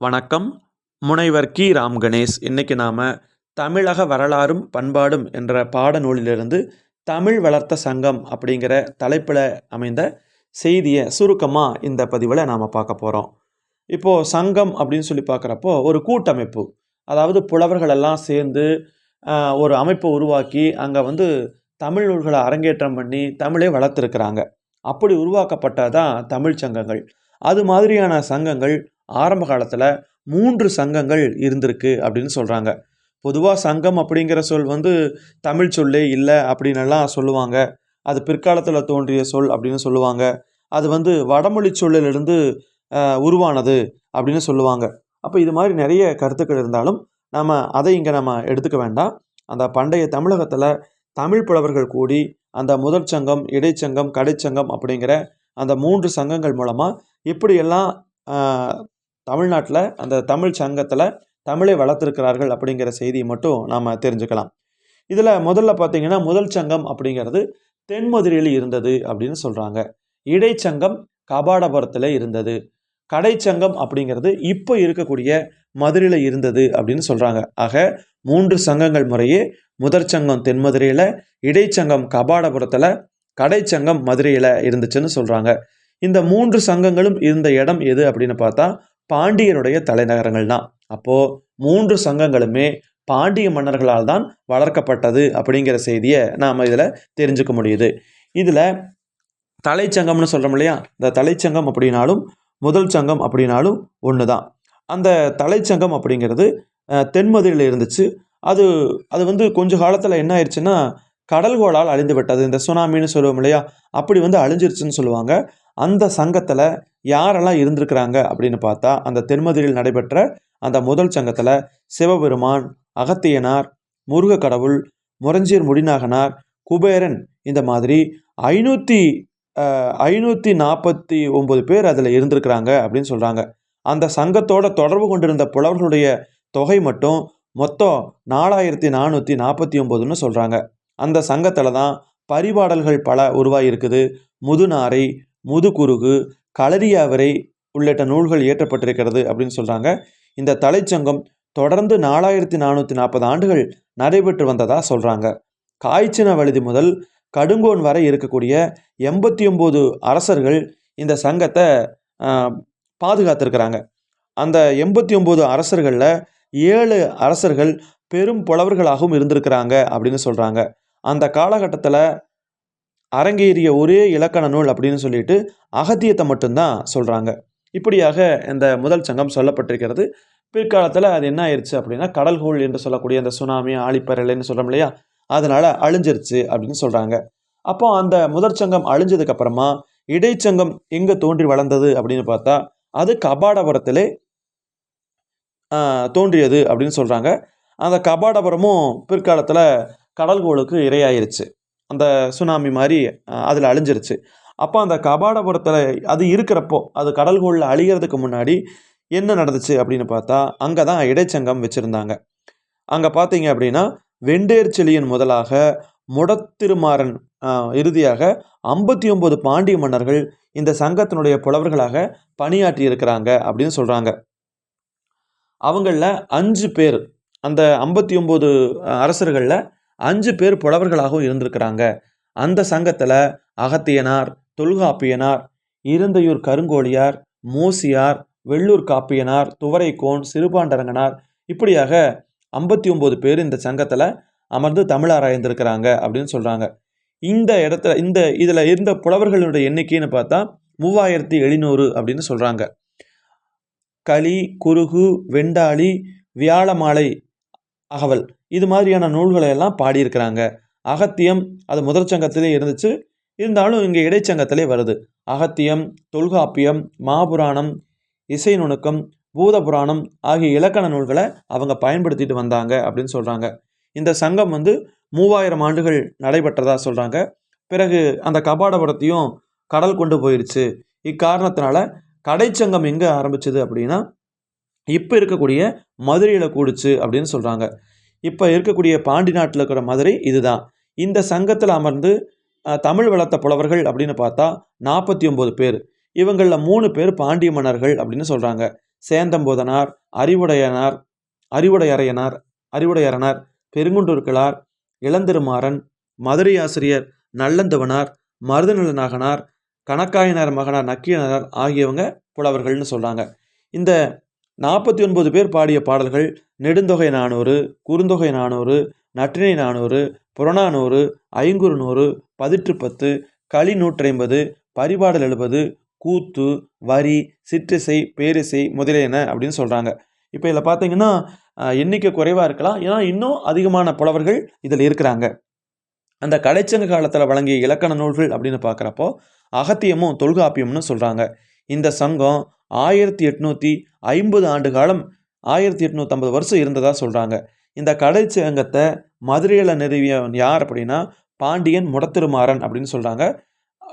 வணக்கம். முனைவர் கி. ராம் கணேஷ். இன்னைக்கு நாம் தமிழக வரலாறும் பண்பாடும் என்ற பாடநூலிலிருந்து தமிழ் வளர்த்த சங்கம் அப்படிங்கிற தலைப்பில் அமைந்த செய்தியை சுருக்கமாக இந்த பதிவில் நாம் பார்க்க போகிறோம் இப்போது சங்கம் அப்படின்னு சொல்லி பார்க்குறப்போ ஒரு கூட்டமைப்பு அதாவது புலவர்களெல்லாம் சேர்ந்து ஒரு அமைப்பை உருவாக்கி அங்கே வந்து தமிழ் நூல்களை அரங்கேற்றம் பண்ணி தமிழை வளர்த்துருக்குறாங்க. அப்படி உருவாக்கப்பட்டதான் தமிழ் சங்கங்கள். அது மாதிரியான சங்கங்கள் ஆரம்ப காலத்தில் மூன்று சங்கங்கள் இருந்திருக்கு அப்படின்னு சொல்கிறாங்க பொதுவாக சங்கம் அப்படிங்கிற சொல் வந்து தமிழ் சொல்லே இல்லை அப்படின்னுலாம் சொல்லுவாங்க. அது பிற்காலத்தில் தோன்றிய சொல் அப்படின்னு சொல்லுவாங்க. அது வந்து வடமொழி சொல்லிலிருந்து உருவானது அப்படின்னு சொல்லுவாங்க. அப்போ இது மாதிரி நிறைய கருத்துக்கள் இருந்தாலும் நம்ம அதை இங்கே நம்ம எடுத்துக்க வேண்டாம். அந்த பண்டைய தமிழகத்தில் தமிழ் புலவர்கள் கூடி அந்த முதற் சங்கம் இடைச்சங்கம் கடைச்சங்கம் அப்படிங்கிற அந்த மூன்று சங்கங்கள் மூலமாக இப்படியெல்லாம் தமிழ்நாட்டில் அந்த தமிழ் சங்கத்தில் தமிழை வளர்த்துருக்கிறார்கள் அப்படிங்கிற செய்தியை மட்டும் நாம் தெரிஞ்சுக்கலாம். இதில் முதல்ல பார்த்தீங்கன்னா முதல் சங்கம் அப்படிங்கிறது தென்மதுரையில் இருந்தது அப்படின்னு சொல்கிறாங்க இடைச்சங்கம் கபாடபுரத்தில் இருந்தது. கடைச்சங்கம் அப்படிங்கிறது இப்போ இருக்கக்கூடிய மதுரையில் இருந்தது அப்படின்னு சொல்கிறாங்க ஆக மூன்று சங்கங்கள் முறையே முதற் சங்கம் தென்மதுரையில் இடைச்சங்கம் கபாடபுரத்தில் கடைச்சங்கம் மதுரையில் இருந்துச்சுன்னு சொல்கிறாங்க இந்த மூன்று சங்கங்களும் இருந்த இடம் எது அப்படின்னு பார்த்தா பாண்டியனுடைய தலைநகரங்கள் தான் அப்போது மூன்று சங்கங்களுமே பாண்டிய மன்னர்களால் தான் வளர்க்கப்பட்டது அப்படிங்கிற செய்தியை நாம் இதில் தெரிஞ்சுக்க முடியுது. இதில் தலைச்சங்கம்னு சொல்கிறோம் இல்லையா? இந்த தலைச்சங்கம் அப்படின்னாலும் முதல் சங்கம் அப்படின்னாலும் ஒன்று தான் அந்த தலைச்சங்கம் அப்படிங்கிறது அஹ், தென்மதுரையில் இருந்துச்சு. அது அது வந்து கொஞ்ச காலத்தில் என்ன ஆயிடுச்சுன்னா கடல்கோளால் அழிந்து விட்டது இந்த சுனாமின்னு சொல்லுவோம் இல்லையா? அப்படி வந்து அழிஞ்சிருச்சுன்னு சொல்லுவாங்க. அந்த சங்கத்தில் யாரெல்லாம் இருந்திருக்கிறாங்க அப்படின்னு பார்த்தா அந்த தென்மதுரையில் நடைபெற்ற அந்த முதல் சங்கத்தில் சிவபெருமான் அகத்தியனார் முருக கடவுள் முரஞ்சீர் முடிநாகனார் குபேரன் இந்த மாதிரி ஐநூற்றி ஐநூற்றி நாற்பத்தி ஒம்பது பேர் அதில் இருந்திருக்கிறாங்க அப்படின்னு சொல்கிறாங்க அந்த சங்கத்தோட தொடர்பு கொண்டிருந்த புலவர்களுடைய தொகை மட்டும் மொத்தம் நாலாயிரத்தி நானூற்றி நாற்பத்தி ஒம்போதுன்னு சொல்கிறாங்க அந்த சங்கத்தில் தான் பரிபாடல்கள் பல உருவாகியிருக்குது. முதுநாரை முதுகுருகு களரியாவரை உள்ளிட்ட நூல்கள் இயற்றப்பட்டிருக்கிறது அப்படின்னு சொல்கிறாங்க இந்த தலைச்சங்கம் தொடர்ந்து நாலாயிரத்தி நானூற்றி நாற்பது ஆண்டுகள் நடைபெற்று வந்ததாக சொல்கிறாங்க காய்ச்சின வழுதி முதல் கடுங்கோன் வரை இருக்கக்கூடிய எண்பத்தி ஒம்பது அரசர்கள் இந்த சங்கத்தை பாதுகாத்திருக்கிறாங்க. அந்த எண்பத்தி ஒம்பது அரசர்களில் ஏழு அரசர்கள் பெரும் புலவர்களாகவும் இருந்திருக்கிறாங்க அப்படின்னு சொல்கிறாங்க அந்த காலகட்டத்தில் அரங்கேறிய ஒரே இலக்கண நூல் அப்படின்னு சொல்லிட்டு அகத்தியத்தை மட்டும்தான் சொல்கிறாங்க இப்படியாக இந்த முதல் சங்கம் சொல்லப்பட்டிருக்கிறது. பிற்காலத்தில் அது என்ன ஆயிடுச்சு அப்படின்னா கடல்கோள் என்று சொல்லக்கூடிய அந்த சுனாமி ஆழிப்பரலைன்னு சொல்கிறோம் இல்லையா? அதனால் அழிஞ்சிருச்சு அப்படின்னு சொல்கிறாங்க அப்போ அந்த முதற் சங்கம் அழிஞ்சதுக்கப்புறமா இடைச்சங்கம் எங்கே தோன்றி வளர்ந்தது அப்படின்னு பார்த்தா அது கபாடபுரத்திலே தோன்றியது அப்படின்னு சொல்கிறாங்க அந்த கபாடபுரமும் பிற்காலத்தில் கடல்கோளுக்கு இரையாயிருச்சு. அந்த சுனாமி மாதிரி அதில் அழிஞ்சிருச்சு. அப்போ அந்த கபாடபுரத்தில் அது இருக்கிறப்போ அது கடல்கோளில் அழிகிறதுக்கு முன்னாடி என்ன நடந்துச்சு அப்படின்னு பார்த்தா அங்கே தான் இடைச்சங்கம் வச்சுருந்தாங்க. அங்கே பார்த்தீங்க அப்படின்னா வெண்டேர் செழியன் முதலாக முடத்திருமாறன் இறுதியாக ஐம்பத்தி ஒம்பது பாண்டிய மன்னர்கள் இந்த சங்கத்தினுடைய புலவர்களாக பணியாற்றி இருக்கிறாங்க அப்படின்னு சொல்கிறாங்க அவங்களில் அஞ்சு பேர் அந்த ஐம்பத்தி ஒம்பது அரசர்களில் அஞ்சு பேர் புலவர்களாகவும் இருந்திருக்கிறாங்க. அந்த சங்கத்தில் அகத்தியனார் தொல்காப்பியனார் இருந்தையூர் கருங்கோழியார் மூசியார் வெள்ளூர் காப்பியனார் துவரைக்கோன் சிறுபாண்டரங்கனார் இப்படியாக ஐம்பத்தி ஒம்பது பேர் இந்த சங்கத்தில் அமர்ந்து தமிழ் ஆராய்ந்திருக்கிறாங்க அப்படின்னு சொல்கிறாங்க இந்த இடத்துல இந்த இதில் இருந்த புலவர்களுடைய எண்ணிக்கைன்னு பார்த்தா மூவாயிரத்தி எழுநூறு அப்படின்னு சொல்கிறாங்க களி குருகு வெண்டாளி வியாழமாலை அகவல். இது மாதிரியான நூல்களை எல்லாம் பாடியிருக்கிறாங்க. அகத்தியம் அது முதற் சங்கத்திலே இருந்துச்சு. இருந்தாலும் இங்கே இடைச்சங்கத்திலே வருது. அகத்தியம் தொல்காப்பியம் மாபுராணம் இசை நுணுக்கம் பூதபுராணம் ஆகிய இலக்கண நூல்களை அவங்க பயன்படுத்திட்டு வந்தாங்க அப்படின்னு சொல்கிறாங்க இந்த சங்கம் வந்து மூவாயிரம் ஆண்டுகள் நடைபெற்றதா சொல்கிறாங்க பிறகு அந்த கபாடபுரத்தையும் கடல் கொண்டு போயிடுச்சு இக்காரணத்தினால கடைச்சங்கம் எங்கே ஆரம்பிச்சது அப்படின்னா இப்போ இருக்கக்கூடிய மதுரையில் கூடுச்சு அப்படின்னு சொல்கிறாங்க இப்போ இருக்கக்கூடிய பாண்டி நாட்டில் இருக்கிற மதுரை இதுதான். இந்த சங்கத்தில் அமர்ந்து தமிழ் வளர்த்த புலவர்கள் அப்படின்னு பார்த்தா நாற்பத்தி ஒம்பது பேர். இவங்களில் மூணு பேர் பாண்டிய மன்னர்கள் அப்படின்னு சொல்கிறாங்க சேந்தம்போதனார் அறிவுடையனார் அறிவுடையறையனார் அறிவுடையரனார் பெருங்குண்டூர்களார் இளந்திருமாறன் மதுரை ஆசிரியர் நல்லந்தவனார் மருதநிலநாகனார் கணக்காயனார் மகனார் நக்கீரனார் ஆகியவங்க புலவர்கள்னு சொல்கிறாங்க இந்த நாற்பத்தி ஒன்பது பேர் பாடிய பாடல்கள் நெடுந்தொகை நானூறு குறுந்தொகை நானூறு நற்றினை நானூறு புறநானூறு ஐங்குறுநூறு பதிற்று பத்து களி நூற்றைம்பது பரிபாடல் எழுபது கூத்து வரி சிற்றிசை பேரிசை முதலியன அப்படின்னு சொல்கிறாங்க இப்போ இதில் பார்த்தீங்கன்னா எண்ணிக்கை குறைவாக இருக்கலாம். ஏன்னா இன்னும் அதிகமான புலவர்கள் இதில் இருக்கிறாங்க. அந்த கடைச்சங்க காலத்தில் வழங்கிய இலக்கண நூல்கள் அப்படின்னு பார்க்குறப்போ அகத்தியமும் தொல்காப்பியம்னு சொல்கிறாங்க இந்த சங்கம் ஆயிரத்தி எட்நூற்றி ஐம்பது ஆண்டு காலம் ஆயிரத்தி எட்நூற்றம்பது வருஷம் இருந்ததாக சொல்கிறாங்க இந்த கடைச்சங்கத்தை மதுரையில் நிறுவியவன் யார் அப்படின்னா பாண்டியன் முடத்திருமாறன் அப்படின்னு சொல்கிறாங்க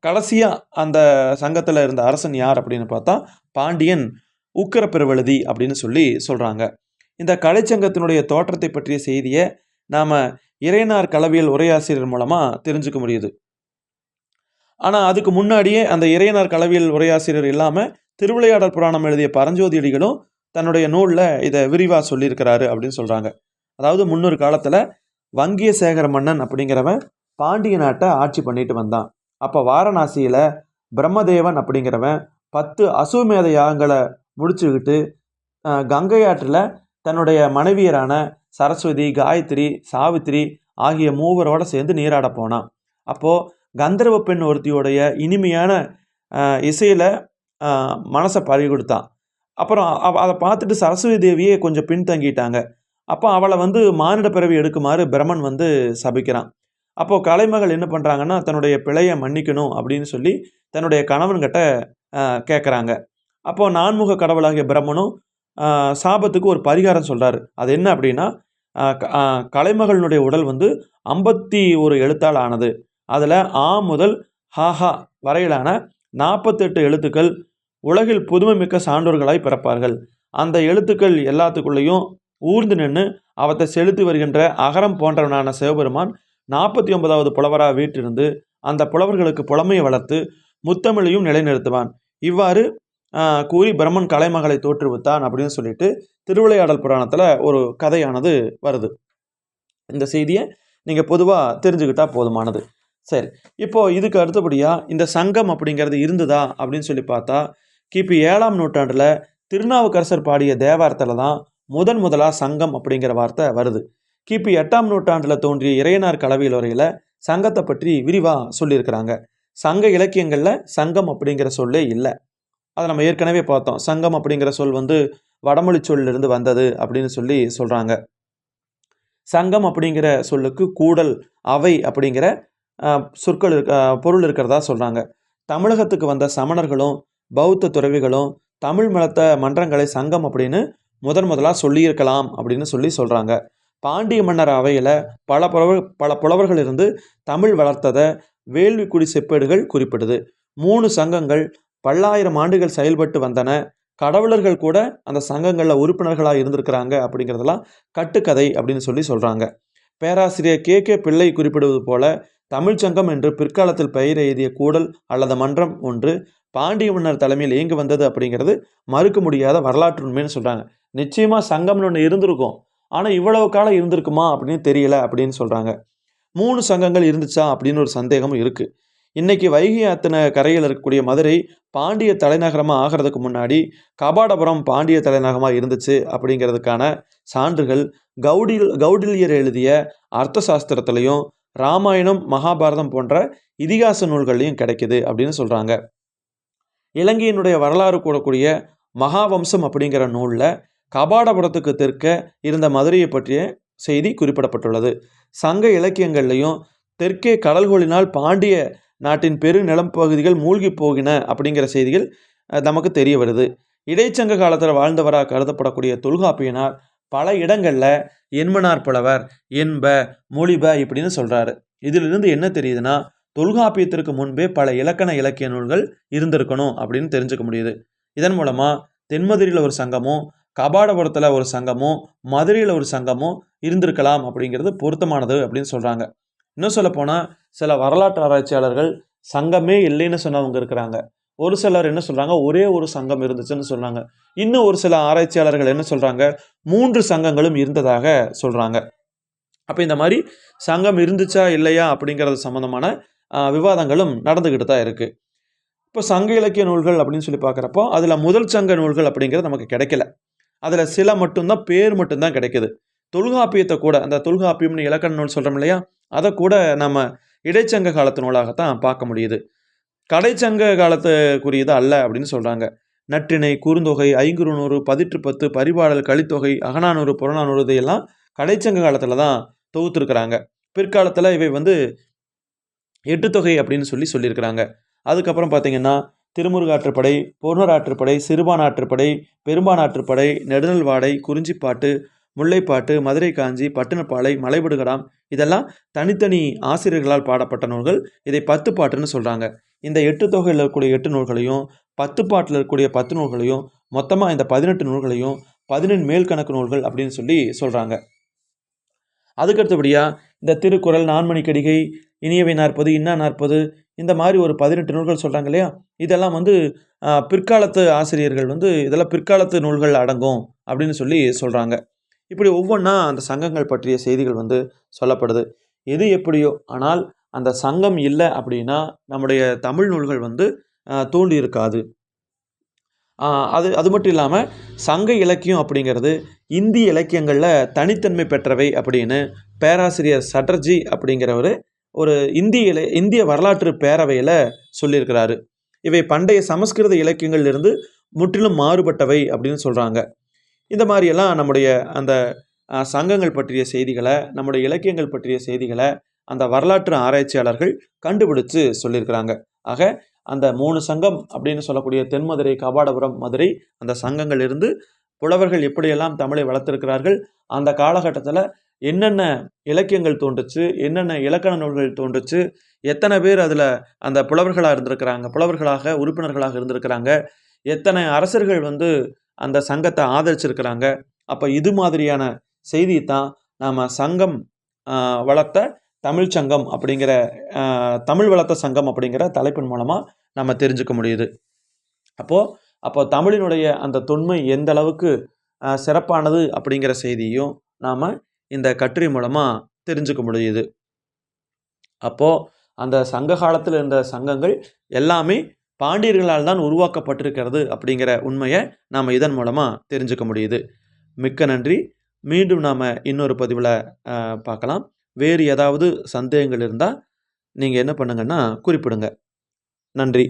கடைசியாக அந்த சங்கத்தில் இருந்த அரசன் யார் அப்படின்னு பார்த்தா பாண்டியன் உக்கரப்பெருவழுதி அப்படின்னு சொல்லி சொல்கிறாங்க இந்த கலைச்சங்கத்தினுடைய தோற்றத்தை பற்றிய செய்தியை நாம் இறையனார் கலவியல் உரையாசிரியர் மூலமாக தெரிஞ்சுக்க முடியுது. ஆனால் அதுக்கு முன்னாடியே அந்த இறையனார் கலவியல் உரையாசிரியர் இல்லாமல் திருவிளையாடல் புராணம் எழுதிய பரஞ்சோதியடிகளும் தன்னுடைய நூலில் இதை விரிவாக சொல்லியிருக்கிறாரு அப்படின்னு சொல்கிறாங்க அதாவது முன்னொரு காலத்தில் வங்கிய சேகர மன்னன் அப்படிங்கிறவன் பாண்டிய நாட்டை ஆட்சி பண்ணிட்டு வந்தான். அப்போ வாரணாசியில் பிரம்மதேவன் அப்படிங்கிறவன் பத்து அசுமேத யாகங்களை முடிச்சுக்கிட்டு கங்கை ஆற்றில் தன்னுடைய மனைவியரான சரஸ்வதி காயத்ரி சாவித்திரி ஆகிய மூவரோட சேர்ந்து நீராட போனான். அப்போது கந்தர்வ பெண் ஒருத்தியோடைய இனிமையான இசையில் மனசை பறி கொடுத்தான் அப்புறம் அவ- அதை பார்த்துட்டு சரஸ்வதி தேவியே கொஞ்சம் பின்தங்கிட்டாங்க. அப்போ அவளை வந்து மானிட பிறவி எடுக்குமாறு பிரம்மன் வந்து சபிக்கிறான். அப்போது கலைமகள் என்ன பண்ணுறாங்கன்னா தன்னுடைய பிழையை மன்னிக்கணும் அப்படின்னு சொல்லி தன்னுடைய கணவன்கிட்ட கேட்குறாங்க அப்போது நான்முக கடவுளாகிய பிரம்மனும் சாபத்துக்கு ஒரு பரிகாரம் சொல்கிறாரு அது என்ன அப்படின்னா கலைமகளினுடைய உடல் வந்து ஐம்பத்தி ஒரு எழுத்தால் ஆனது. அதில் ஆ முதல் ஹாஹா வரையிலான நாற்பத்தெட்டு எழுத்துக்கள் உலகில் புதுமைமிக்க சான்றோர்களாய் பிறப்பார்கள். அந்த எழுத்துக்கள் எல்லாத்துக்குள்ளேயும் ஊர்ந்து நின்று அவற்றை செலுத்தி வருகின்ற அகரம் போன்றவனான சிவபெருமான் நாற்பத்தி ஒன்பதாவது புலவராக வீட்டிருந்து அந்த புலவர்களுக்கு புலமையை வளர்த்து முத்தமிழையும் நிலைநிறுத்துவான். இவ்வாறு கூறி பிரம்மன் கலைமகளை தோற்றுவித்தான் அப்படின்னு சொல்லிட்டு திருவிளையாடல் புராணத்தில் ஒரு கதையானது வருது. இந்த செய்தியை நீங்கள் பொதுவாக தெரிஞ்சுக்கிட்டால் போதுமானது. சரி இப்போது இதுக்கு அடுத்தபடியாக இந்த சங்கம் அப்படிங்கிறது இருந்ததா அப்படின்னு சொல்லி பார்த்தா கிபி ஏழாம் நூற்றாண்டில் திருநாவுக்கரசர் பாடிய தேவாரத்தில் தான் முதன் முதலாக சங்கம் அப்படிங்கிற வார்த்தை வருது. கிபி எட்டாம் நூற்றாண்டில் தோன்றிய இறையனார் கலவையில் உரையில் சங்கத்தை பற்றி விரிவாக சொல்லியிருக்கிறாங்க. சங்க இலக்கியங்களில் சங்கம் அப்படிங்கிற சொல்லே இல்லை. அதை நம்ம ஏற்கனவே பார்த்தோம். சங்கம் அப்படிங்கிற சொல் வந்து வடமொழி சொல்லிருந்து வந்தது அப்படின்னு சொல்லி சொல்கிறாங்க சங்கம் அப்படிங்கிற சொல்லுக்கு கூடல் அவை அப்படிங்கிற சொற்கள் இருக்க பொருள் இருக்கிறதா சொல்கிறாங்க தமிழகத்துக்கு வந்த சமணர்களும் பௌத்த துறவிகளும் தமிழ் மலத்த மன்றங்களை சங்கம் அப்படின்னு முதன் முதலாக சொல்லியிருக்கலாம் அப்படின்னு சொல்லி சொல்கிறாங்க பாண்டிய மன்னர் அவையில் பல புலவர் பல புலவர்கள் இருந்து தமிழ் வளர்த்ததை வேள்விக்குடி செப்பேடுகள் குறிப்பிடுது. மூணு சங்கங்கள் பல்லாயிரம் ஆண்டுகள் செயல்பட்டு வந்தன. கடவுளர்கள் கூட அந்த சங்கங்களில் உறுப்பினர்களாக இருந்திருக்கிறாங்க அப்படிங்கிறதெல்லாம் கட்டுக்கதை அப்படின்னு சொல்லி சொல்கிறாங்க பேராசிரியர் கே. கே. பிள்ளை குறிப்பிடுவது போல தமிழ்ச்சங்கம் என்று பிற்காலத்தில் பெயர் எழுதிய கூடல் அல்லது மன்றம் ஒன்று பாண்டிய மன்னர் தலைமையில் இயங்கி வந்தது அப்படிங்கிறது மறுக்க முடியாத வரலாற்று உண்மைன்னு சொல்கிறாங்க நிச்சயமாக சங்கம்னு ஒன்று இருந்திருக்கும். ஆனால் இவ்வளவு காலம் இருந்திருக்குமா அப்படின்னு தெரியல அப்படின்னு சொல்கிறாங்க மூணு சங்கங்கள் இருந்துச்சா அப்படின்னு ஒரு சந்தேகமும் இருக்குது இன்னைக்கு வைகை ஆத்தின கரையில் இருக்கக்கூடிய மதுரை பாண்டிய தலைநகரமாக ஆகிறதுக்கு முன்னாடி கபாடபுரம் பாண்டிய தலைநகரமாக இருந்துச்சு அப்படிங்கிறதுக்கான சான்றுகள் கௌடில் கௌடில்யர் எழுதிய அர்த்த சாஸ்திரத்திலையும் ராமாயணம் மகாபாரதம் போன்ற இதிகாச நூல்கள்லையும் கிடைக்குது அப்படின்னு சொல்கிறாங்க இலங்கையினுடைய வரலாறு கூடக்கூடிய மகாவம்சம் அப்படிங்கிற நூலில் கபாடபுரத்துக்கு தெற்க இருந்த மதுரையை பற்றிய செய்தி குறிப்பிடப்பட்டுள்ளது. சங்க இலக்கியங்கள்லையும் தெற்கே கடல்கோளினால் பாண்டிய நாட்டின் பெருநிலம் பகுதிகள் மூழ்கி போகின அப்படிங்கிற செய்திகள் நமக்கு தெரிய வருது. இடைச்சங்க காலத்தில் வாழ்ந்தவராக கருதப்படக்கூடிய தொல்காப்பியனார் பல இடங்களில் என்மனார் புலவர் என்ப மொழிப இப்படின்னு சொல்கிறாரு இதிலிருந்து என்ன தெரியுதுன்னா தொல்காப்பியத்திற்கு முன்பே பல இலக்கண இலக்கிய நூல்கள் இருந்திருக்கணும் அப்படின்னு தெரிஞ்சுக்க முடியுது. இதன் மூலமாக தென்மதுரையில் ஒரு சங்கமும் கபாடபுரத்தில் ஒரு சங்கமும் மதுரையில் ஒரு சங்கமும் இருந்திருக்கலாம் அப்படிங்கிறது பொருத்தமானது அப்படின்னு சொல்கிறாங்க இன்னும் சொல்லப்போனால் சில வரலாற்று ஆராய்ச்சியாளர்கள் சங்கமே இல்லைன்னு சொன்னவங்க இருக்கிறாங்க. ஒரு சிலர் என்ன சொல்கிறாங்க ஒரே ஒரு சங்கம் இருந்துச்சுன்னு சொல்கிறாங்க இன்னும் ஒரு சில ஆராய்ச்சியாளர்கள் என்ன சொல்கிறாங்க மூன்று சங்கங்களும் இருந்ததாக சொல்கிறாங்க அப்போ இந்த மாதிரி சங்கம் இருந்துச்சா இல்லையா அப்படிங்கிறது சம்மந்தமான விவாதங்களும் நடந்துக்கிட்டு தான் இருக்குது இப்போ சங்க இலக்கிய நூல்கள் அப்படின்னு சொல்லி பார்க்குறப்போ அதில் முதல் சங்க நூல்கள் அப்படிங்கிறது நமக்கு கிடைக்கல. அதில் சில மட்டும்தான் பேர் மட்டும்தான் கிடைக்குது. தொல்காப்பியத்தை கூட அந்த தொல்காப்பியம்னு இலக்கண நூல் சொல்கிறோம் இல்லையா? அதை கூட நம்ம இடைச்சங்க காலத்து நூலாகத்தான் பார்க்க முடியுது. கடைச்சங்க காலத்துக்குரியது அல்ல அப்படின்னு சொல்கிறாங்க நற்றிணை குறுந்தொகை ஐங்குறுநூறு பதிற்று பத்து பரிபாடல் கலித்தொகை அகநானூறு புறநானூறு இதையெல்லாம் கடைச்சங்க காலத்தில் தான் தொகுத்துருக்குறாங்க. பிற்காலத்தில் இவை வந்து எட்டுத்தொகை அப்படின்னு சொல்லி சொல்லியிருக்கிறாங்க. அதுக்கப்புறம் பார்த்தீங்கன்னா திருமுருகாற்றுப்படை பொருணராற்றுப்படை சிறுபானாற்றுப்படை பெரும்பானாற்றுப்படை நெடுநல்வாடை குறிஞ்சிப்பாட்டு முல்லைப்பாட்டு மதுரை காஞ்சி பட்டினப்பாலை மலைபடுகடாம் இதெல்லாம் தனித்தனி ஆசிரியர்களால் பாடப்பட்ட நூல்கள். இதை பத்து பாட்டுன்னு சொல்கிறாங்க இந்த எட்டு தொகையில் இருக்கக்கூடிய எட்டு நூல்களையும் பத்து பாட்டில் இருக்கக்கூடிய பத்து நூல்களையும் மொத்தமாக இந்த பதினெட்டு நூல்களையும் பதினெண் மேல்கணக்கு நூல்கள் அப்படின்னு சொல்லி சொல்கிறாங்க அதுக்கடுத்தபடியாக இந்த திருக்குறள் நான்மணிக்கடிகை இனியவை நாற்பது இன்னா நாற்பது இந்த மாதிரி ஒரு பதினெட்டு நூல்கள் சொல்கிறாங்க இல்லையா? இதெல்லாம் வந்து பிற்காலத்து ஆசிரியர்கள் வந்து இதெல்லாம் பிற்காலத்து நூல்கள் அடங்கும் அப்படின்னு சொல்லி சொல்கிறாங்க இப்படி ஒவ்வொன்றா அந்த சங்கங்கள் பற்றிய செய்திகள் வந்து சொல்லப்படுது. எது எப்படியோ ஆனால் அந்த சங்கம் இல்லை அப்படின்னா நம்முடைய தமிழ் நூல்கள் வந்து ஆஹ், தோண்டி இருக்காது அது அது மட்டும் இல்லாமல் சங்க இலக்கியம் அப்படிங்கிறது இந்திய இலக்கியங்களில் தனித்தன்மை பெற்றவை அப்படின்னு பேராசிரியர் சட்டர்ஜி அப்படிங்கிறவர் ஒரு இந்திய இல இந்திய வரலாற்று பேரவையில் சொல்லியிருக்கிறாரு. இவை பண்டைய சமஸ்கிருத இலக்கியங்களிலிருந்து முற்றிலும் மாறுபட்டவை அப்படின்னு சொல்கிறாங்க இந்த மாதிரியெல்லாம் நம்முடைய அந்த சங்கங்கள் பற்றிய செய்திகளை நம்முடைய இலக்கியங்கள் பற்றிய செய்திகளை அந்த வரலாற்று ஆராய்ச்சியாளர்கள் கண்டுபிடிச்சு சொல்லியிருக்கிறாங்க. ஆக அந்த மூணு சங்கம் அப்படின்னு சொல்லக்கூடிய தென்மதுரை கபாடபுரம் மதுரை அந்த சங்கங்கள் இருந்து புலவர்கள் எப்படியெல்லாம் தமிழை வளர்த்திருக்கிறார்கள் அந்த காலகட்டத்தில் என்னென்ன இலக்கியங்கள் தோன்றுச்சு என்னென்ன இலக்கண நூல்கள் தோன்றுச்சு எத்தனை பேர் அதில் அந்த புலவர்களாக இருந்திருக்கிறாங்க புலவர்களாக உறுப்பினர்களாக இருந்திருக்கிறாங்க எத்தனை அரசர்கள் வந்து அந்த சங்கத்தை ஆதரிச்சிருக்கிறாங்க அப்போ இது மாதிரியான செய்தி தான் நாம் சங்கம் வளர்த்த தமிழ் சங்கம் அப்படிங்கிற தமிழ் வளர்த்த சங்கம் அப்படிங்கிற தலைப்பின் மூலமாக நம்ம தெரிஞ்சுக்க முடியுது. அப்போது அப்போ தமிழினுடைய அந்த தொன்மை எந்த அளவுக்கு சிறப்பானது அப்படிங்கிற செய்தியும் நாம் இந்த கட்டுரை மூலமாக தெரிஞ்சுக்க முடியுது. அப்போது அந்த சங்க காலத்தில் இருந்த சங்கங்கள் எல்லாமே பாண்டியர்களால் தான் உருவாக்கப்பட்டிருக்கிறது அப்படிங்கிற உண்மையை நாம் இதன் மூலமாக தெரிஞ்சுக்க முடியுது. மிக்க நன்றி. மீண்டும் நாம் இன்னொரு பதிவில் பார்க்கலாம். வேறு ஏதாவது சந்தேகங்கள் இருந்தால் நீங்கள் என்ன பண்ணுங்கன்னா குறிப்பிடுங்க. நன்றி.